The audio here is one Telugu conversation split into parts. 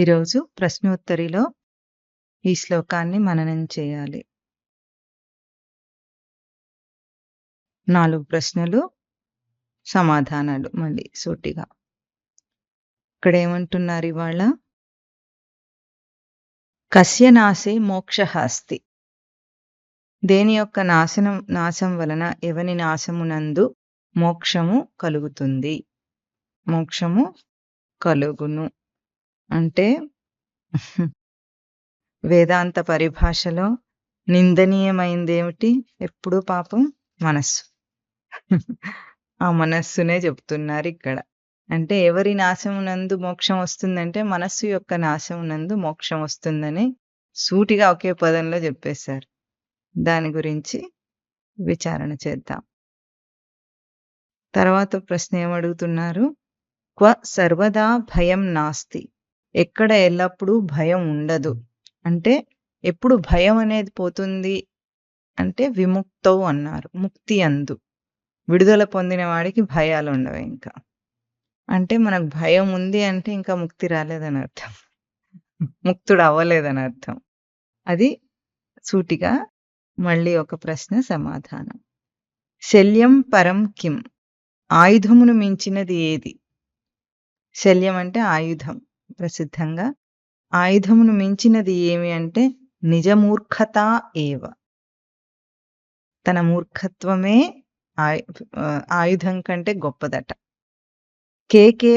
ఈరోజు ప్రశ్నోత్తరిలో ఈ శ్లోకాన్ని మననం చేయాలి. నాలుగు ప్రశ్నలు, సమాధానాలు మళ్ళీ సూటిగా. ఇక్కడేమంటున్నారివాళ? కస్య నాశే మోక్షహాస్తి దేని యొక్క నాశనం నాశం వలన ఎవని నాశమునందు మోక్షము కలుగుతుంది. మోక్షము కలుగును. అంటే వేదాంత పరిభాషలో నిందనీయమైందేమిటి? ఎప్పుడూ పాపం మనస్సు. ఆ మనస్సునే చెప్తున్నారు ఇక్కడ అంటే ఎవరి నాశమునందు మోక్షం వస్తుందంటే మనస్సు యొక్క నాశమునందు మోక్షం వస్తుందని సూటిగా ఒకే పదంలో చెప్పేశారు. దాని గురించి విచారణ చేద్దాం. తర్వాత ప్రశ్న ఏమడుగుతున్నారు? క్వ సర్వదా భయం నాస్తి. ఎక్కడ ఎల్లప్పుడూ భయం ఉండదు. అంటే ఎప్పుడు భయం అనేది పోతుంది అంటే విముక్తవు అన్నారు. ముక్తి అందు. విడుదల పొందిన వాడికి ఇంకా అంటే మనకు భయం ఉంది అంటే ఇంకా ముక్తి రాలేదని అర్థం. ముక్తుడు అవ్వలేదని అర్థం. అది సూటిగా మళ్ళీ ఒక ప్రశ్న సమాధానం. శల్యం పరం కిం? ఆయుధమును మించినది ఏది? శల్యం అంటే ఆయుధం ప్రసిద్ధంగా. ఆయుధమును మించినది ఏమి అంటే నిజమూర్ఖత ఏవ. తన మూర్ఖత్వమే ఆయు ఆయుధం కంటే గొప్పదట. కే కే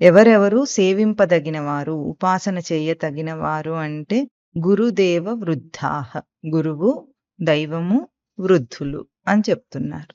ఎవరెవరు సేవింపదగినవారు, ఉపాసన చేయతగినవారు అంటే గురుదేవ వృద్ధాహ గురువు, దైవము, వృద్ధులు అని చెప్తున్నారు.